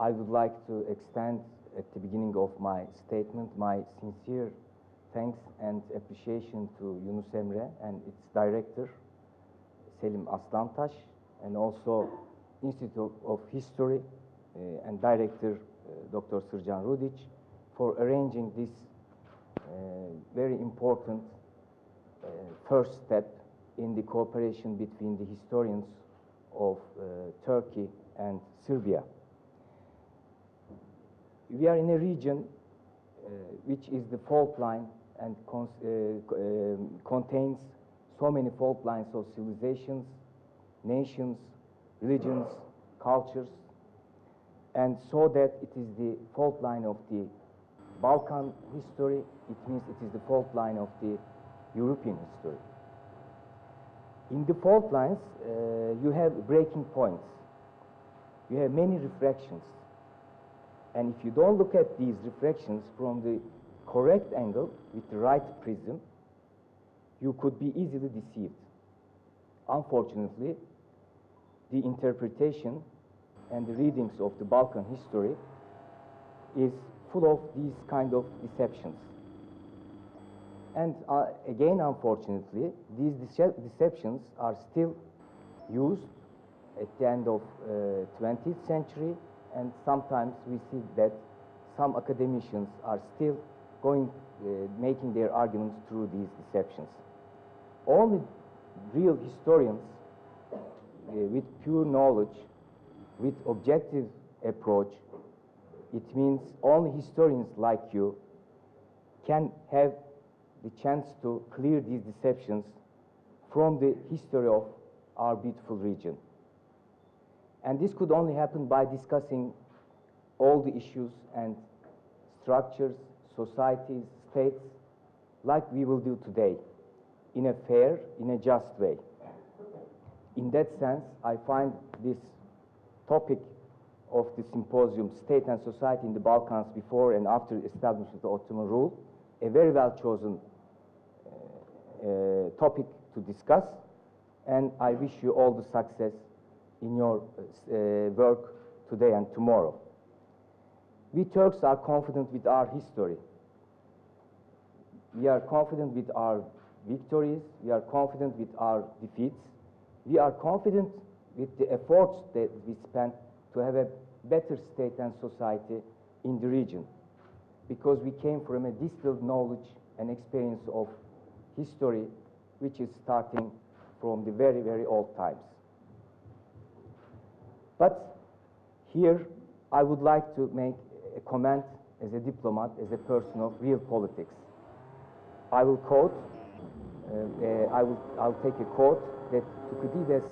I would like to extend at the beginning of my statement my sincere thanks and appreciation to Yunus Emre and its director, Selim Aslantaş, and also Institute of History uh, and director, uh, Dr. Sırcan Rudic, for arranging this uh, very important uh, first step in the cooperation between the historians of uh, Turkey and Serbia. We are in a region uh, which is the fault line and uh, um, contains so many fault lines of civilizations, nations, religions, cultures, and so that it is the fault line of the Balkan history, it means it is the fault line of the European history. In the fault lines, uh, you have breaking points. You have many refractions. And if you don't look at these refractions from the correct angle with the right prism, you could be easily deceived. Unfortunately, the interpretation and the readings of the Balkan history is full of these kind of deceptions. And uh, again, unfortunately, these dece- deceptions are still used at the end of uh, 20th century, and sometimes we see that some academicians are still going, uh, making their arguments through these deceptions. Only real historians uh, with pure knowledge, with objective approach, it means only historians like you can have the chance to clear these deceptions from the history of our beautiful region. And this could only happen by discussing all the issues and structures, societies, states, like we will do today, in a fair, in a just way. In that sense, I find this topic of the symposium, State and Society in the Balkans before and after establishment of the Ottoman rule, a very well chosen uh, uh, topic to discuss. And I wish you all the success in your uh, work today and tomorrow. We Turks are confident with our history. We are confident with our victories. We are confident with our defeats. We are confident with the efforts that we spent to have a better state and society in the region. Because we came from a distilled knowledge and experience of history, which is starting from the very, very old times. But here, I would like to make a comment as a diplomat, as a person of real politics. I will quote, uh, uh, I will I'll take a quote that Thucydides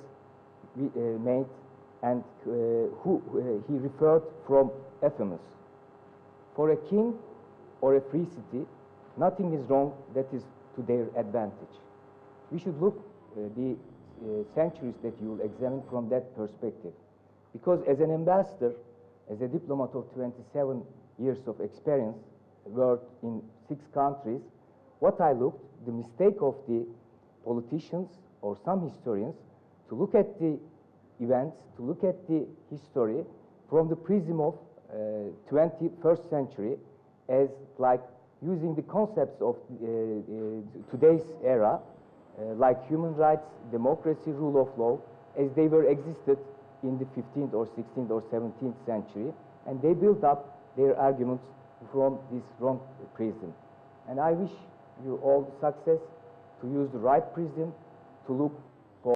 uh, made and uh, who uh, he referred from Ephemus. For a king or a free city, nothing is wrong that is to their advantage. We should look uh, the centuries that you will examine from that perspective. Because as an ambassador, as a diplomat of 27 years of experience, worked in six countries, what I looked, the mistake of the politicians or some historians to look at the events, to look at the history from the prism of uh, 21st century as like using the concepts of uh, uh, today's era, uh, like human rights, democracy, rule of law, as they were existed in the 15th or 16th or 17th century, and they built up their arguments from this wrong prism. And I wish you all success to use the right prism to look